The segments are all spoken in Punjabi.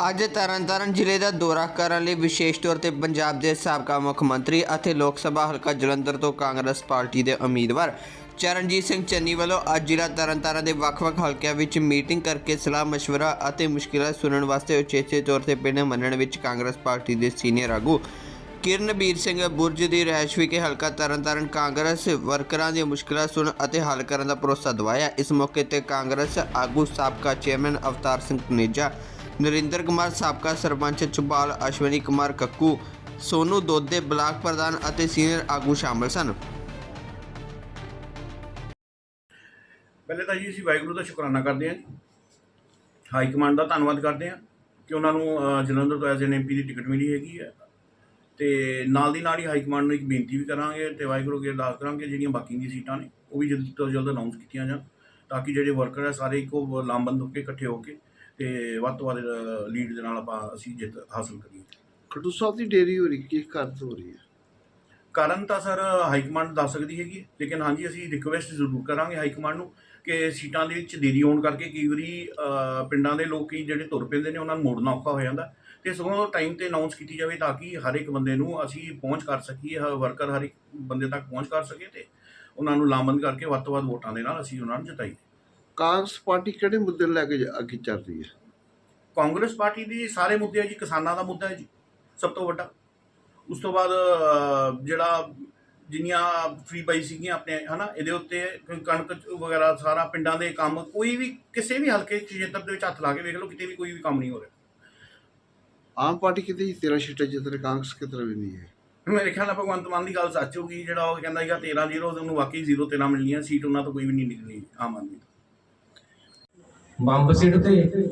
ਅੱਜ ਤਰਨਤਾਰਨ ਜ਼ਿਲ੍ਹੇ ਦਾ ਦੌਰਾ ਕਰਨ ਲਈ ਵਿਸ਼ੇਸ਼ ਤੌਰ ਤੇ ਪੰਜਾਬ ਦੇ ਸਾਬਕਾ ਮੁੱਖ ਮੰਤਰੀ ਅਤੇ ਲੋਕ ਸਭਾ ਹਲਕਾ ਜਲੰਧਰ ਤੋਂ ਕਾਂਗਰਸ ਪਾਰਟੀ ਦੇ ਉਮੀਦਵਾਰ ਚਰਨਜੀਤ ਸਿੰਘ ਚੰਨੀ ਵੱਲੋਂ ਅੱਜ ਜ਼ਿਲ੍ਹਾ ਤਰਨਤਾਰਨ ਦੇ ਵੱਖ-ਵੱਖ ਹਲਕਿਆਂ ਵਿੱਚ ਮੀਟਿੰਗ ਕਰਕੇ ਸਲਾਹ ਮਸ਼ਵਰਾ ਅਤੇ ਮੁਸ਼ਕਿਲਾਂ ਸੁਣਨ ਵਾਸਤੇ ਉਚੇਚੇ ਤੌਰ ਤੇ ਪਿੰਡ ਮੰਨਣ ਵਿੱਚ ਕਾਂਗਰਸ ਪਾਰਟੀ ਦੇ ਸੀਨੀਅਰ ਆਗੂ ਕਿਰਨਬੀਰ ਸਿੰਘ ਬੁਰਜ ਦੀ ਰਹਿਸ਼ ਵਿਖੇ ਹਲਕਾ ਤਰਨਤਾਰਨ ਕਾਂਗਰਸ ਵਰਕਰਾਂ ਦੀਆਂ ਮੁਸ਼ਕਿਲਾਂ ਸੁਣ ਅਤੇ ਹੱਲ ਕਰਨ ਦਾ ਭਰੋਸਾ ਦਵਾਇਆ। ਇਸ ਮੌਕੇ ਤੇ ਕਾਂਗਰਸ ਆਗੂ ਸਾਬਕਾ ਚੇਅਰਮੈਨ ਅਵਤਾਰ ਸਿੰਘ ਤਨੇਜਾ ਨਰਿੰਦਰ ਕੁਮਾਰ ਸਾਬਕਾ ਸਰਪੰਚ, ਚੁਬਾਲ ਅਸ਼ਵਨੀ ਕੁਮਾਰ ਕੱਕੂ, ਸੋਨੂ ਦੋਦੇ ਬਲਾਕ ਪ੍ਰਧਾਨ ਅਤੇ ਸੀਨੀਅਰ ਆਗੂ ਸ਼ਾਮਲ ਸਨ। ਪਹਿਲੇ ਤਾਂ ਜੀ ਅਸੀਂ ਵਾਹਿਗੁਰੂ ਦਾ ਸ਼ੁਕਰਾਨਾ ਕਰਦੇ ਹਾਂ ਹਾਈ ਕਮਾਂਡ ਦਾ ਧੰਨਵਾਦ ਕਰਦੇ ਹਾਂ ਕਿ ਉਹਨਾਂ ਨੂੰ ਜਲੰਧਰ ਤੋਂ ਐਜ਼ ਐਨ ਐਮਪੀ ਦੀ ਟਿਕਟ ਮਿਲੀ ਹੈਗੀ ਹੈ। ਤੇ ਨਾਲ ਦੀ ਨਾਲ ਹੀ ਹਾਈ ਕਮਾਂਡ ਨੂੰ ਇੱਕ ਬੇਨਤੀ ਵੀ ਕਰਾਂਗੇ ਤੇ ਵਾਹਿਗੁਰੂ ਅੱਗੇ ਅਰਦਾਸ ਕਰਾਂਗੇ ਜਿਹੜੀਆਂ ਬਾਕੀ ਦੀਆਂ ਸੀਟਾਂ ਨੇ, ਉਹ ਵੀ ਜਲਦ ਤੋਂ ਜਲਦ ਅਨਾਉਂਸ ਕੀਤੀਆਂ ਜਾਣ, ਤਾਂ ਕਿ ਜਿਹੜੇ ਵਰਕਰ ਹੈ ਸਾਰੇ ਇੱਕੋ ਲਾਮਬੰਦ ਹੋ ਕੇ ਇਕੱਠੇ ਹੋ ਕੇ ਤੇ ਵੱਧ ਤੋਂ ਵੱਧ ਲੀਡ ਦੇ ਨਾਲ ਆਪਾਂ ਅਸੀਂ ਜਿੱਤ ਹਾਸਲ ਕਰੀਏ। ਖਡੂ ਸਾਹਿਬ ਦੀ ਡੇਰੀ ਹੋ ਰਹੀ ਕਿਸ ਕਾਰਨ ਤੋਂ ਹੋ ਰਹੀ ਹੈ? ਕਾਰਨ ਤਾਂ ਸਰ ਹਾਈ ਕਮਾਂਡ ਦੱਸ ਸਕਦੀ ਹੈਗੀ ਹੈ, ਲੇਕਿਨ ਹਾਂਜੀ ਅਸੀਂ ਰਿਕੁਐਸਟ ਜ਼ਰੂਰ ਕਰਾਂਗੇ ਹਾਈ ਕਮਾਂਡ ਨੂੰ ਕਿ ਸੀਟਾਂ ਦੇ ਵਿੱਚ ਦੇਰੀ ਹੋਣ ਕਰਕੇ ਕਈ ਵਾਰੀ ਪਿੰਡਾਂ ਦੇ ਲੋਕੀ ਜਿਹੜੇ ਤੁਰ ਪੈਂਦੇ ਨੇ ਉਹਨਾਂ ਨੂੰ ਮੋੜਨਾ ਔਖਾ ਹੋ ਜਾਂਦਾ। ਤੇ ਸਗੋਂ ਟਾਈਮ ਤੇ ਅਨਾਉਂਸ ਕੀਤੀ ਜਾਵੇ ਤਾਂ ਕਿ ਹਰ ਇੱਕ ਬੰਦੇ ਨੂੰ ਅਸੀਂ ਪਹੁੰਚ ਕਰ ਸਕੀਏ ਵਰਕਰ ਹਰ ਇੱਕ ਬੰਦੇ ਤੱਕ ਪਹੁੰਚ ਕਰ ਸਕੇ ਤੇ ਉਹਨਾਂ ਨੂੰ ਲਾਮਬੰਦ ਕਰਕੇ ਵੱਧ ਤੋਂ ਵੱਧ ਵੋਟਾਂ ਦੇ ਨਾਲ ਅਸੀਂ ਉਹਨਾਂ ਨੂੰ ਜਿਤਾਈਏ। ਕਾਂਗਰਸ ਪਾਰਟੀ ਕਿਹੜੇ ਮੁੱਦੇ ਲੈ ਕੇ ਜ- ਅੱਗੇ ਚੱਲ ਰਹੀ ਹੈ? ਕਾਂਗਰਸ ਪਾਰਟੀ ਦੀ ਸਾਰੇ ਮੁੱਦੇ ਆ ਜੀ ਕਿਸਾਨਾਂ ਦਾ ਮੁੱਦਾ ਹੈ ਜੀ ਸਭ ਤੋਂ ਵੱਡਾ। ਉਸ ਤੋਂ ਬਾਅਦ ਜਿਹੜਾ ਜਿੰਨੀਆਂ ਫ੍ਰੀ ਬਾਈ ਸੀਗੀਆਂ ਆਪਣੇ ਹਨਾ ਇਹਦੇ ਉੱਤੇ ਕੋਈ ਕਣਕ ਵਗੈਰਾ ਸਾਰਾ ਪਿੰਡਾਂ ਦੇ ਕੰਮ ਕੋਈ ਵੀ ਕਿਸੇ ਵੀ ਹਲਕੇ ਖੇਤਰ ਦੇ ਵਿੱਚ ਹੱਥ ਲਾ ਕੇ ਵੇਖ ਲਓ ਕਿਤੇ ਵੀ ਕੋਈ ਵੀ ਕੰਮ ਨਹੀਂ ਹੋ ਰਿਹਾ। ਆਮ ਪਾਰਟੀ ਕਿਤੇ 13 ਸੀਟਾਂ ਜਿੱਤ ਰਹੀ ਕਾਂਗਰਸ ਕਿਤੇ ਵੀ ਨਹੀਂ ਹੈ? ਮੇਰੇ ਖਿਆਲ ਨਾਲ ਭਗਵੰਤ ਮਾਨ ਦੀ ਗੱਲ ਸੱਚ ਹੋਗੀ ਜਿਹੜਾ ਉਹ ਕਹਿੰਦਾ ਸੀਗਾ 13 ਜ਼ੀਰੋ ਉਹਨੂੰ ਵਾਕਈ ਜ਼ੀਰੋ ਤੇ ਨਾ ਮਿਲਣੀਆਂ ਸੀਟ ਉਹਨਾਂ ਤੋਂ ਕੋਈ ਵੀ ਨਹੀਂ ਨਿਕਲਣੀ ਆਮ ਆਦਮੀ ਤੋਂ। ਬੰਬ ਸਿੱਟ ਤੇ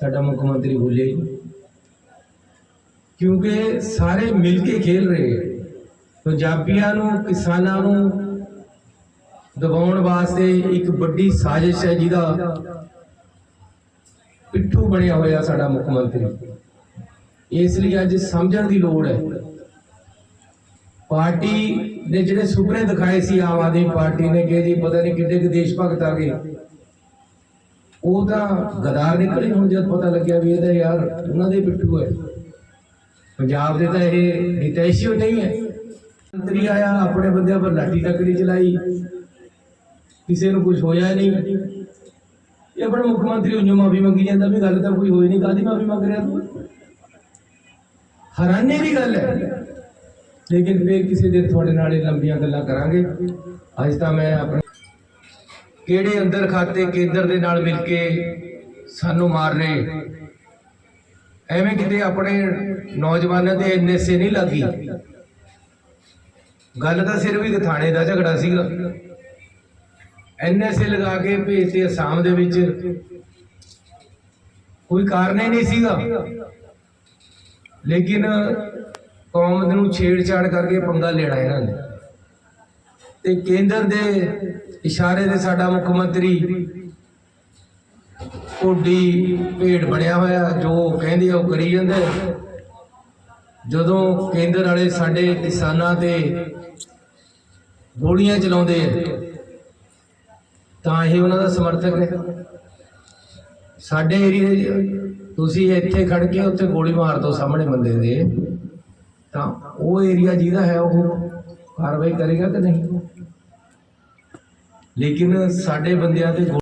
ਸਾਡਾ ਮੁੱਖ ਮੰਤਰੀ ਭੁੱਲੇ ਹੀ ਕਿਉਂਕਿ ਸਾਰੇ ਮਿਲ ਕੇ ਖੇਲ ਰਹੇ ਹੈ ਪੰਜਾਬੀਆਂ ਨੂੰ, ਕਿਸਾਨਾਂ ਨੂੰ ਦਬਾਉਣ ਵਾਸਤੇ ਇੱਕ ਵੱਡੀ ਸਾਜ਼ਿਸ਼ ਹੈ ਜਿਹਦਾ ਪਿੱਠੂ ਬਣਿਆ ਹੋਇਆ ਸਾਡਾ ਮੁੱਖ ਮੰਤਰੀ। ਇਸ ਲਈ ਅੱਜ ਸਮਝਣ ਦੀ ਲੋੜ ਹੈ। ਪਾਰਟੀ ਨੇ ਜਿਹੜੇ ਸੁਪਨੇ ਦਿਖਾਏ ਸੀ ਆਮ ਆਦਮੀ ਪਾਰਟੀ ਨੇ ਕਿ ਜੀ ਪਤਾ ਨਹੀਂ ਕਿੱਡੇ ਕਿ ਦੇਸ਼ ਭਗਤ ਆ ਗਏ। ਉਹ ਤਾਂ ਗਦਾਰ ਨਿਕਲੇ ਹੁਣ ਜਦ ਪਤਾ ਲੱਗਿਆ ਵੀ ਇਹਦਾ ਯਾਰ ਉਹਨਾਂ ਦੇ ਪਿੱਠੂ ਹੈ। ਪੰਜਾਬ ਦੇ ਤਾਂ ਇਹ ਹਿਤੈਸ਼ੀ ਨਹੀਂ ਹੈ। ਮੰਤਰੀ ਆਇਆ, ਆਪਣੇ ਬੰਦਿਆਂ ਪਰ ਲਾਠੀ ਟੱਕਰੀ ਚਲਾਈ। ਕਿਸੇ ਨੂੰ ਕੁਝ ਹੋਇਆ ਨਹੀਂ। ਇਹ ਆਪਣਾ ਮੁੱਖ ਮੰਤਰੀ ਉਈਓ ਮਾਫੀ ਮੰਗੀ ਜਾਂਦਾ ਵੀ ਗੱਲ ਤਾਂ ਕੋਈ ਹੋਈ ਨਹੀਂ ਕਾਦੀ ਮਾਫੀ ਮੰਗ ਰਿਹਾ ਤੂੰ? ਹੈਰਾਨੀ ਦੀ ਗੱਲ ਹੈ। ਲੇਕਿਨ ਫਿਰ ਕਿਸੇ ਦੇ ਤੁਹਾਡੇ ਨਾਲ ਇਹ ਲੰਬੀਆਂ ਗੱਲਾਂ ਕਰਾਂਗੇ। ਅੱਜ ਤਾਂ ਮੈਂ ਆਪਣੇ ਕਿਹੜੇ ਅੰਦਰ ਖਾਤੇ ਕੇਂਦਰ ਦੇ ਨਾਲ ਮਿਲ ਕੇ ਸਾਨੂੰ ਮਾਰ ਰਹੇ ਐਵੇਂ ਕਿਤੇ ਆਪਣੇ ਨੌਜਵਾਨਾਂ ਦੇ ਐਨਐਸਏ ਨਹੀਂ ਲੱਗੀ। ਗੱਲ ਤਾਂ ਸਿਰਫ ਇੱਕ ਥਾਣੇ ਦਾ ਝਗੜਾ ਸੀਗਾ। ਐਨਐਸਏ ਲਗਾ ਕੇ ਭੇਜਤੇ ਅਸਾਮ ਦੇ ਵਿੱਚ। ਕੋਈ ਕਾਰਨ ਹੀ ਨਹੀਂ ਸੀਗਾ। ਲੇਕਿਨ ਕੌਮ ਨੂੰ ਛੇੜਛਾੜ ਕਰਕੇ ਪੰਗਾ ਲੈਣਾ ਇਹਨਾਂ ਨੇ। ਤੇ ਕੇਂਦਰ ਦੇ ਇਸ਼ਾਰੇ ਤੇ ਸਾਡਾ ਮੁੱਖ ਮੰਤਰੀ ਕੋਡੀ ਭੇਡ ਬਣਿਆ ਹੋਇਆ, ਜੋ ਕਹਿੰਦੇ ਆ, ਉਹ ਕਰੀ ਜਾਂਦਾ। ਜਦੋਂ ਕੇਂਦਰ ਵਾਲੇ ਸਾਡੇ ਕਿਸਾਨਾਂ ਤੇ ਗੋਲੀਆਂ ਚਲਾਉਂਦੇ ਆ, ਤਾਂ ਇਹ ਉਹਨਾਂ ਦਾ ਸਮਰਥਕ ਹੈ। ਸਾਡੇ ਏਰੀਏ ਤੁਸੀਂ ਇੱਥੇ ਖੜ ਕੇ ਉੱਥੇ ਗੋਲੀ ਮਾਰ ਦੋ ਸਾਹਮਣੇ ਬੰਦੇ ਦੇ, ਤਾਂ ਉਹ ਏਰੀਆ ਜਿਹਦਾ ਹੈ, ਉਹ ਕਾਰਵਾਈ ਕਰੇਗਾ ਕਿ ਨਹੀਂ? ਲੇਕਿਨ ਸਾਡੇ ਬੰਦਿਆਂ ਦੇ ਗੋ-